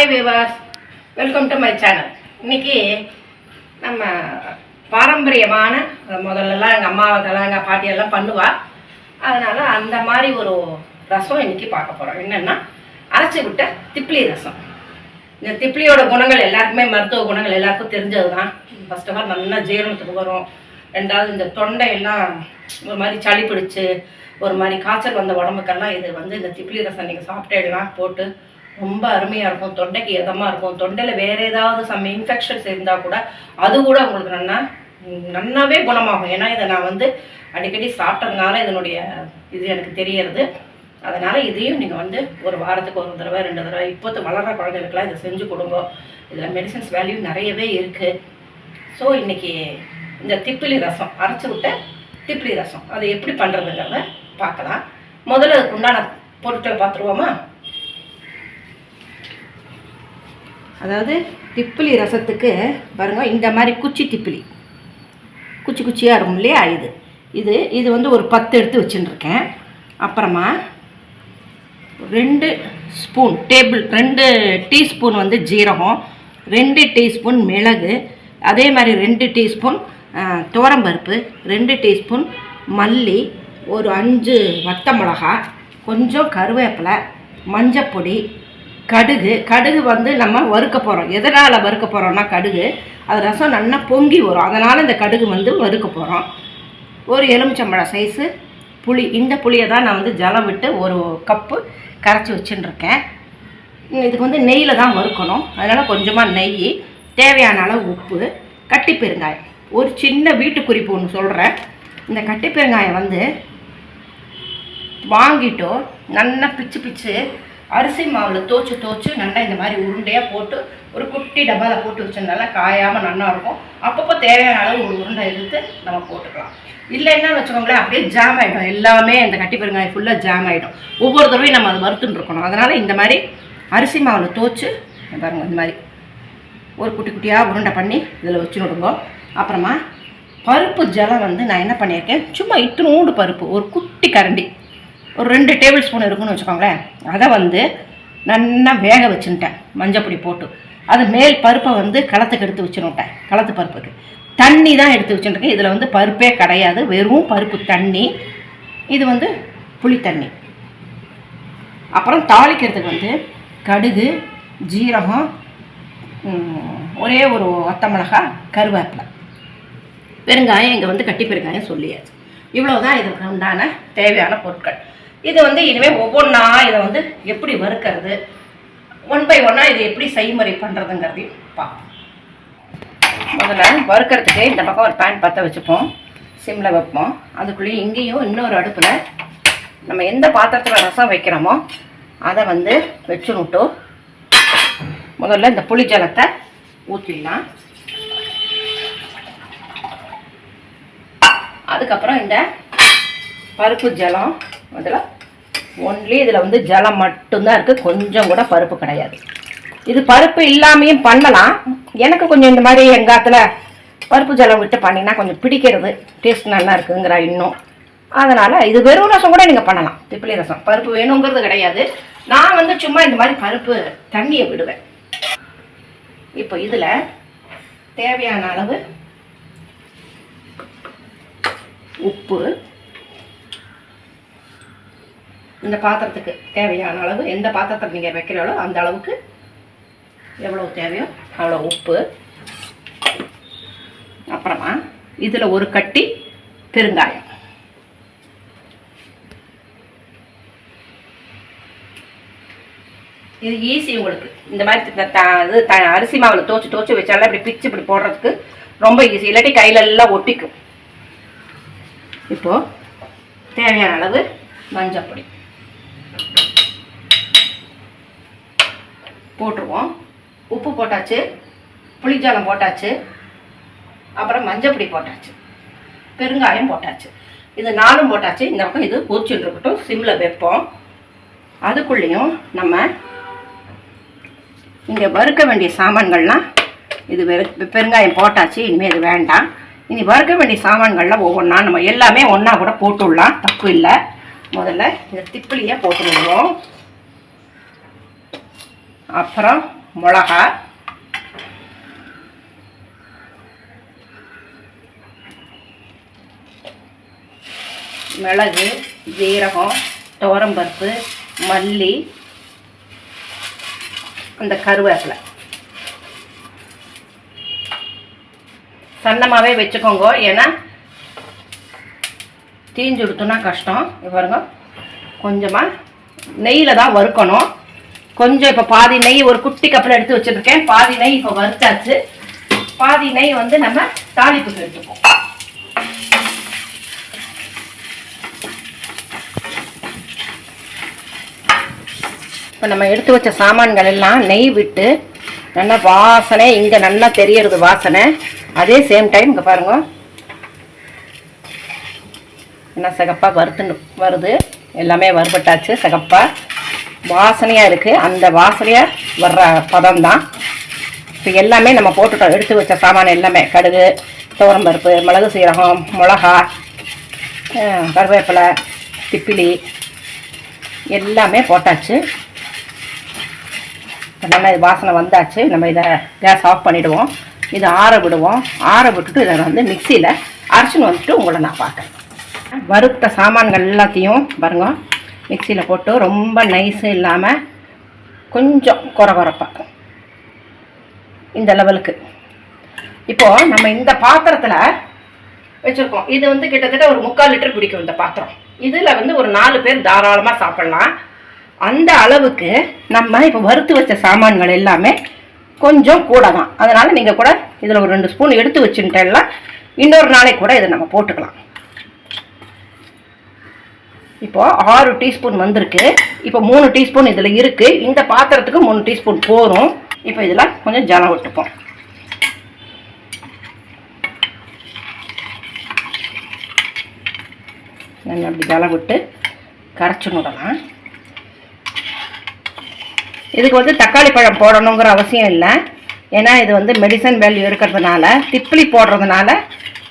Hi Vivas welcome to my channel இன்னைக்கு நம்ம பாரம்பரியமான முதல்லலாம் எங்கள் அம்மாவதெல்லாம் எங்கள் பாட்டியெல்லாம் பண்ணுவாள் அதனால் அந்த மாதிரி ஒரு ரசம் இன்னைக்கு பார்க்க போகிறோம் என்னென்னா அரைச்சி விட்ட திப்ளி ரசம். இந்த திப்ளியோட குணங்கள் எல்லாருக்குமே மருத்துவ குணங்கள் எல்லாருக்கும் தெரிஞ்சது தான் ஃபர்ஸ்ட் ஆஃப் ஆல் நல்லா ஜீரணத்துக்கு வரும். ரெண்டாவது இந்த தொண்டையெல்லாம் ஒரு மாதிரி சளி பிடிச்சு ஒரு மாதிரி காய்ச்சல் வந்த உடம்புக்கெல்லாம் இது வந்து இந்த திப்ளி ரசம் நீங்கள் சாப்பிட்டேலாம் போட்டு ரொம்ப அருமையாக இருக்கும். தொண்டைக்கு இதமாக இருக்கும். தொண்டையில் வேறு ஏதாவது சம் இன்ஃபெக்ஷன்ஸ் இருந்தால் கூட அது கூட உங்களுக்கு நன்னா நன்னாவே குணமாகும். ஏன்னா இதை நான் வந்து அடிக்கடி சாப்பிட்டதுனால இதனுடைய இது எனக்கு தெரியறது. அதனால் இதையும் நீங்கள் வந்து ஒரு வாரத்துக்கு ஒரு தடவை ரெண்டு தடவை இப்போத்து வளர்கிற குழந்தைகளுக்குலாம் இதை செஞ்சு கொடுங்க. இதில் மெடிசன்ஸ் வேல்யூ நிறையவே இருக்குது ஸோ இன்றைக்கி இந்த திப்பிலி ரசம் அரைச்சி விட்ட திப்பிலி ரசம். அதை எப்படி பண்ணுறதுங்கிறத பார்க்கலாம். முதல்ல அதுக்கு உண்டான பொருட்களை பார்த்துருவோமா? அதாவது திப்பிலி ரசத்துக்கு பாருங்கள் இந்த மாதிரி குச்சி திப்பிலி. குச்சி குச்சியாக இருக்கும் இல்லையா? இது. இது இது வந்து ஒரு பத்து எடுத்து வச்சுட்டுருக்கேன் அப்புறமா ரெண்டு ஸ்பூன் டேபிள் ரெண்டு டீஸ்பூன் வந்து ஜீரகம் ரெண்டு டீஸ்பூன் மிளகு அதே மாதிரி ரெண்டு டீஸ்பூன் துவரம்பருப்பு ரெண்டு டீஸ்பூன் மல்லி ஒரு அஞ்சு வத்த மிளகா கொஞ்சம் கருவேப்பிலை மஞ்சப்பொடி கடுகு கடுகு வந்து நம்ம வறுக்க போகிறோம் எதனால் வறுக்க போகிறோம்னா கடுகு? அது ரசம் நல்லா பொங்கி வரும். அதனால் இந்த கடுகு வந்து வறுக்க போகிறோம் ஒரு எலுமிச்சம்பழம் சைஸு புளி இந்த புளியை தான் நான் வந்து ஜலம் விட்டு ஒரு கப்பு கரைச்சி வச்சுட்டுருக்கேன் இதுக்கு வந்து நெய்யில் தான் வறுக்கணும். அதனால் கொஞ்சமாக நெய் தேவையான அளவு உப்பு கட்டி பெருங்காயம். ஒரு சின்ன வீட்டு குறிப்பு ஒன்று சொல்கிறேன் இந்த கட்டி பெருங்காயம் வந்து வாங்கிட்டோ நல்லா பிச்சு பிச்சு அரிசி மாவில் தோச்சு தோச்சு நல்லா இந்த மாதிரி உருண்டையாக போட்டு ஒரு குட்டி டப்பாவில் போட்டு வச்சதுனால காயாமல் நல்லா இருக்கும். அப்பப்போ தேவையான அளவு ஒரு உருண்டை எடுத்து நம்ம போட்டுக்கலாம். இல்லைன்னா வச்சுக்கோங்களேன் அப்படியே ஜாம் ஆகிடும் எல்லாமே இந்த கட்டி பெருங்காயம் ஃபுல்லாக ஜாம் ஆகிடும் ஒவ்வொரு தடவையும் நம்ம அதை வறுத்துன்னு இருக்கணும். அதனால் இந்த மாதிரி அரிசி மாவில் தோச்சு பாருங்கள் இந்த மாதிரி ஒரு குட்டி குட்டியாக உருண்டை பண்ணி இதில் வச்சு விடுங்க. அப்புறமா பருப்பு ஜலம் வந்து நான் என்ன பண்ணியிருக்கேன்? சும்மா இத்தினூண்டு பருப்பு ஒரு குட்டி கரண்டி. ஒரு ரெண்டு டேபிள் ஸ்பூன் இருக்குன்னு வச்சுக்கோங்களேன். அதை வந்து நல்லா வேக வச்சுட்டேன் மஞ்சப்பொடி போட்டு. அது மேல் பருப்பை வந்து களத்துக்கு எடுத்து வச்சுருட்டேன் களத்து பருப்புக்கு. தண்ணி தான் எடுத்து வச்சுருக்கேன் இதில் வந்து பருப்பே கிடையாது. வெறும் பருப்பு தண்ணி. இது வந்து புளி தண்ணி. அப்புறம் தாளிக்கிறதுக்கு வந்து கடுகு ஜீரகம் ஒரே ஒரு ஒத்த மிளகாய் கருவேப்பிலை. பெருங்காயம் இங்கே வந்து கட்டி பெருங்காயம் சொல்லியாச்சு. இவ்வளோதான் இதுக்கு உண்டான தேவையான பொருட்கள். இது வந்து இனிமேல் ஒவ்வொன்றா இதை வந்து எப்படி வறுக்கிறது? ஒன் பை ஒன்னாக இதை எப்படி செய்முறை பண்ணுறதுங்கிறதையும் பார்ப்போம். முதல்ல வறுக்கிறதுக்கு இந்த பக்கம் ஒரு பேன் பற்ற வச்சுப்போம். சிம்மில் வைப்போம். அதுக்குள்ளேயும் இங்கேயும் இன்னொரு அடுப்பில் நம்ம எந்த பாத்திரத்தில் ரசம் வைக்கிறோமோ அதை வந்து வச்சுனுட்டு முதல்ல இந்த புளி ஜலத்தை ஊற்றிடலாம் அதுக்கப்புறம் இந்த பருப்பு ஜலம் அதில் ஒன்லி இதில் வந்து ஜலம் மட்டும்தான் இருக்குது கொஞ்சம் கூட பருப்பு கிடையாது. இது பருப்பு இல்லாமையும் பண்ணலாம். எனக்கு கொஞ்சம் இந்த மாதிரி எங்காத்தில் பருப்பு ஜலம் விட்டு பண்ணினா கொஞ்சம் பிடிக்கிறது. டேஸ்ட் நல்லா இருக்குங்கிற இன்னும். அதனால் இது வெறும் ரசம் கூட நீங்கள் பண்ணலாம். திப்பிலி ரசம். பருப்பு வேணுங்கிறது கிடையாது. நான் வந்து சும்மா இந்த மாதிரி பருப்பு தண்ணியை விடுவேன். இப்போ இதில் தேவையான அளவு உப்பு இந்த பாத்திரத்துக்கு தேவையான அளவு எந்த பாத்திரத்தை நீங்கள் வைக்கிறீங்களோ அந்த அளவுக்கு எவ்வளோ தேவையோ அவ்வளோ உப்பு. அப்புறமா இதில் ஒரு கட்டி பெருங்காயம். இது ஈஸி உங்களுக்கு. இந்த மாதிரி இது அரிசி மாவில் தோச்சு தோச்சு வச்சாலும் இப்படி பிச்சு இப்படி போடுறதுக்கு ரொம்ப ஈஸி. இல்லாட்டி கையில எல்லாம் ஒட்டிக்கும். இப்போது தேவையான அளவு மஞ்சப்பொடி. போட்டுருவோம். உப்பு போட்டாச்சு புளிஞ்சாலம் போட்டாச்சு அப்புறம் மஞ்சப்பொடி போட்டாச்சு பெருங்காயம் போட்டாச்சு. இது நாலும் போட்டாச்சு. இந்த பக்கம் இது கொதிச்சுட்டு இருக்கட்டும். சிம்மில் வைப்போம். அதுக்குள்ளேயும் நம்ம இங்கே வறுக்க வேண்டிய சாமான்கள்லாம் இது பெருங்காயம் போட்டாச்சு. இனிமேல் இது வேண்டாம். இனி வறுக்க வேண்டிய சாமான்கள்லாம் ஒவ்வொன்றா நம்ம எல்லாமே ஒன்றா கூட போட்டுடலாம். தப்பு இல்லை. முதல்ல இந்த திப்பிலியை போட்டு விடுவோம் அப்புறம் மிளகா. மிளகு ஜீரகம் துவரம்பருப்பு மல்லி அந்த கருவேப்பிலை. சன்னமாகவே வச்சுக்கோங்க. ஏன்னா தீஞ்சு கொடுத்தோன்னா கஷ்டம். இப்ப பாருங்க. கொஞ்சமாக நெய்யில் தான் வறுக்கணும். கொஞ்சம் இப்போ பாதி நெய் ஒரு குட்டி கப்பில் எடுத்து வச்சுருக்கேன். பாதி நெய் இப்போ வறுத்தாச்சு. பாதி நெய் வந்து நம்ம தாளிப்புக்கு எடுத்துப்போம் இப்போ நம்ம எடுத்து வச்ச சாமான்கள் எல்லாம் நெய் விட்டு நல்லா வாசனை இங்கே நல்லா தெரியறது வாசனை. அதே சேம் டைம் இங்கே பாருங்க. என்ன சிகப்பாக வறுத்துன்னு வருது. எல்லாமே வறுபட்டாச்சு சிகப்பாக வாசனையாக இருக்குது அந்த வாசனையாக வர்ற பதம் தான் இப்போ எல்லாமே நம்ம போட்டுட்டோம். எடுத்து வச்ச சாமான் எல்லாமே. கடுகு துவரம்பருப்பு மிளகு சீரகம் மிளகா கருவேப்பிலை திப்பிலி எல்லாமே போட்டாச்சு. நல்லா இது வாசனை வந்தாச்சு. நம்ம இதை கேஸ் ஆஃப் பண்ணிவிடுவோம் இதை ஆற விடுவோம். ஆற விட்டுட்டு இதை வந்து மிக்சியில் அரைச்சின்னு வந்துட்டு உங்களை நான் பார்க்குறேன். வறுத்த சாமான்கள் எல்லாத்தையும் பாருங்கள் மிக்சியில் போட்டு ரொம்ப நைஸு இல்லாமல் கொஞ்சம் குறை குறைப்பாக இந்த லெவலுக்கு இப்போது நம்ம இந்த பாத்திரத்தில் வச்சுருக்கோம். இது வந்து கிட்டத்தட்ட ஒரு முக்கால் லிட்டர் பிடிக்கும் இந்த பாத்திரம். இதில் வந்து ஒரு நாலு பேர் தாராளமாக சாப்பிட்லாம். அந்த அளவுக்கு நம்ம இப்போ வறுத்து வச்ச சாமான்கள் எல்லாமே கொஞ்சம் கூட தான். அதனால் நீங்கள் கூட இதில் ஒரு ரெண்டு ஸ்பூன் எடுத்து வச்சுட்டேன்னா இன்னொரு நாளைக்கு கூட இதை நம்ம போட்டுக்கலாம். இப்போ ஆறு டீஸ்பூன் வந்திருக்கு. இப்போ மூணு டீஸ்பூன் இதில் இருக்குது இந்த பாத்திரத்துக்கு மூணு டீஸ்பூன் போதும். இப்போ இதில் கொஞ்சம் ஜலம் விட்டுப்போம். நல்லா அப்படி ஜலம் விட்டு கரைச்சி விடலாம். இதுக்கு வந்து தக்காளி பழம் போடணுங்கிற அவசியம் இல்லை. ஏன்னா இது வந்து மெடிசன் வேல்யூ இருக்கிறதுனால திப்பிலி போடுறதுனால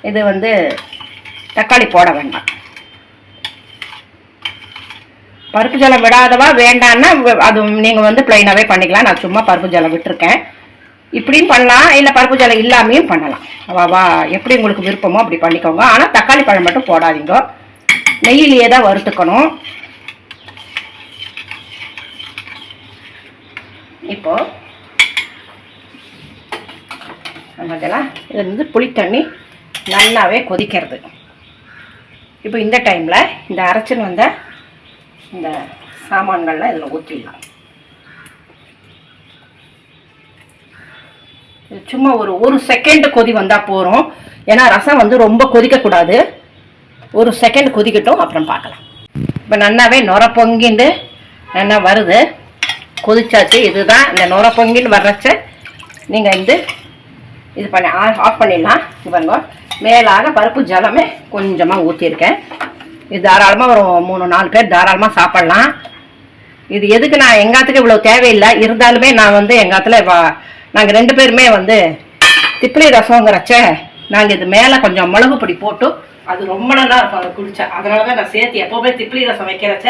இது வந்து தக்காளி போட வேண்டாம். பருப்பு ஜலம் விடாதவா வேண்டான்னா அது நீங்கள் வந்து ப்ளைனாகவே பண்ணிக்கலாம். நான் சும்மா பருப்பு ஜலம் விட்டுருக்கேன். இப்படியும் பண்ணலாம். இல்லை பருப்பு ஜலம் இல்லாமையும் பண்ணலாம். வா எப்படி உங்களுக்கு விருப்பமோ அப்படி பண்ணிக்கோங்க. ஆனால் தக்காளி பழம் மட்டும் போடாதீங்க. நெய்யிலேயே தான் வறுத்துக்கணும். இப்போ நம்ம இதெல்லாம் இது வந்து புளித்தண்ணி நல்லாவே கொதிக்கிறது. இப்போ இந்த டைமில் இந்த அரைச்சின்னு வந்த இந்த சாமான்கள்லாம் இதில் ஊற்றிடலாம். சும்மா ஒரு ஒரு செகண்ட் கொதி வந்தால் போகிறோம் ஏன்னா ரசம் வந்து ரொம்ப கொதிக்கக்கூடாது. ஒரு செகண்ட் கொதிக்கட்டும் அப்புறம் பார்க்கலாம். இப்போ நல்லாவே நுர பொங்கிண்டு நல்லா வருது. கொதிச்சாச்சு. இதுதான் இந்த நுர பொங்கின்னு வர்றச்ச. நீங்கள் வந்து இது பண்ணி ஆஃப் பண்ணிடலாம். இது பாருங்க. மேலாக பருப்பு ஜலமே கொஞ்சமாக ஊற்றிருக்கேன் இது தாராளமாக ஒரு மூணு நாலு பேர் தாராளமாக சாப்பிட்லாம். இது எதுக்கு நான் எங்காத்துக்கு இவ்வளோ தேவையில்லை? இருந்தாலுமே நான் வந்து எங்காத்துல நாங்கள் ரெண்டு பேருமே வந்து திப்பிலி ரசங்கிறச்ச நாங்கள் இது மேலே கொஞ்சம் மிளகு பொடி போட்டு அது ரொம்ப நல்லா இருக்கும் அதை குடிச்சா. அதனால தான் நான் சேர்த்து எப்போவுமே திப்பிலி ரசம் வைக்கிறச்ச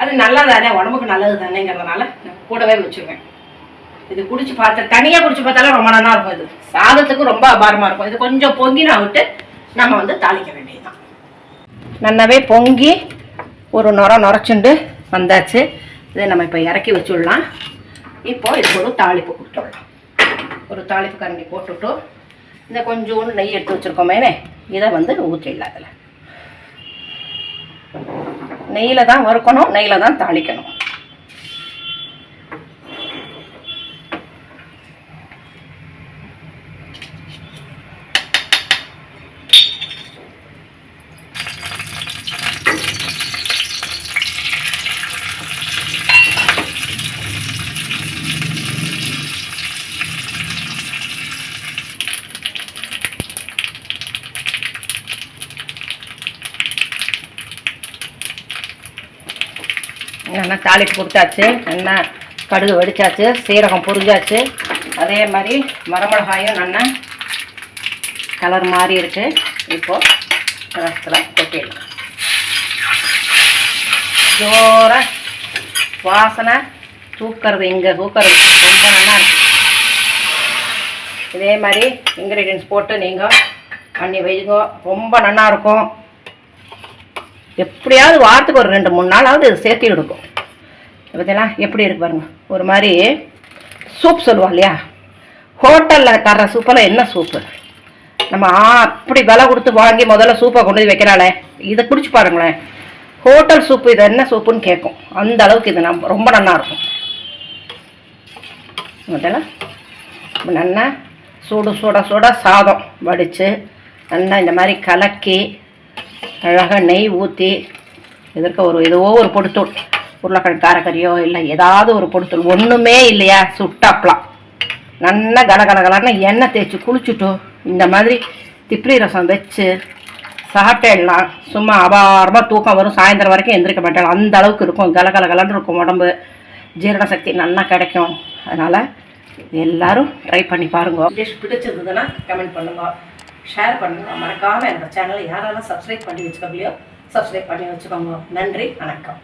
அது நல்லா தானே உடம்புக்கு நல்லது தானேங்கிறதுனால நான் கூடவே வச்சுருவேன். இது குடிச்சு பார்த்து தனியாக குடிச்சு பார்த்தாலும் ரொம்ப நல்லா இருக்கும் இது. சாதத்துக்கு ரொம்ப அபாரமாக இருக்கும். இது கொஞ்சம் பொங்கினா விட்டு நம்ம வந்து தாளிக்க வேண்டியது. நல்லாவே பொங்கி ஒரு நுர நுரைச்சுண்டு வந்தாச்சு. இதை நம்ம இப்போ இறக்கி வச்சுடலாம். இப்போ இதுக்கு ஒரு தாளிப்பு கொடுத்துடலாம். ஒரு தாளிப்பு கரண்டி போட்டுவிட்டு இந்த கொஞ்சோண்டு நெய் எடுத்து வச்சுருக்கோமேனே இதை வந்து ஊற்றிடலாம் அதில் நெய்யில் தான் வறுக்கணும் நெய்யில் தான் தாளிக்கணும். நல்லா தாளிப்பு கொடுத்தாச்சு நல்லா கடுகு வெடிச்சாச்சு சீரகம் புரிஞ்சாச்சு. அதே மாதிரி மரமிளகாயும் நல்லா கலர் மாறி இருக்கு. இப்போது ரசத்தில் கொட்டிடலாம். ஜோர வாசனை தூக்கிறது இங்கே தூக்கிறது ரொம்ப நல்லா இருக்கு. இதே மாதிரி இன்க்ரீடியன்ஸ் போட்டு நீங்கள் பண்ணி வைங்க. ரொம்ப நல்லா இருக்கும். எப்படியாவது வாரத்துக்கு ஒரு ரெண்டு மூணு நாளாவது இது சேர்த்து எடுக்கும். பார்த்தீங்களா? எப்படி இருக்கு பாருங்க. ஒரு மாதிரி சூப் சொல்லுவோம் இல்லையா? ஹோட்டலில் தர்ற சூப்பெல்லாம் என்ன சூப்பு நம்ம ஆ, அப்படி விலை கொடுத்து வாங்கி முதல்ல சூப்பை கொண்டு போய் வைக்கிறாளே. இதை குடிச்சு பாருங்களேன். ஹோட்டல் சூப்பு இது என்ன சூப்புன்னு கேட்கும். அந்த அளவுக்கு இது நம்ம ரொம்ப நல்லா இருக்கும். முதல்ல நல்லா சூடு சூட சூட சாதம் வடித்து நல்லா இந்த மாதிரி கலக்கி அழகாக நெய் ஊற்றி இதற்கு ஒரு ஏதோ ஒரு பொடுத்தூள். உருளைக்கிழங்கு காரக்கறியோ இல்லை ஏதாவது ஒரு பொடுத்தல் ஒன்றுமே இல்லையா? சுட்டாப்பலாம் நல்லா கலகலகலான்னு எண்ணெய் தேய்ச்சி குளிச்சுட்டு இந்த மாதிரி திப்ரி ரசம் வச்சு சாப்பிட்டேடலாம் சும்மா அபாரமாக தூக்கம் வரும். சாயந்தரம் வரைக்கும் எந்திரிக்க மாட்டேன். அந்த அளவுக்கு இருக்கும். கலகலகலன்னு இருக்கும். உடம்பு ஜீரண சக்தி நல்லா கிடைக்கும். அதனால் எல்லாரும் ட்ரை பண்ணி பாருங்க. டிஷ் பிடிச்சிருந்ததுன்னா கமெண்ட் பண்ணுங்க. ஷேர் பண்ணுங்க. மறக்காமல் என்னோட சேனலை யாரெல்லாம் சப்ஸ்கிரைப் பண்ணி வச்சுக்கோங்களையோ சப்ஸ்கிரைப் பண்ணி வச்சுக்கோங்க. நன்றி. வணக்கம்.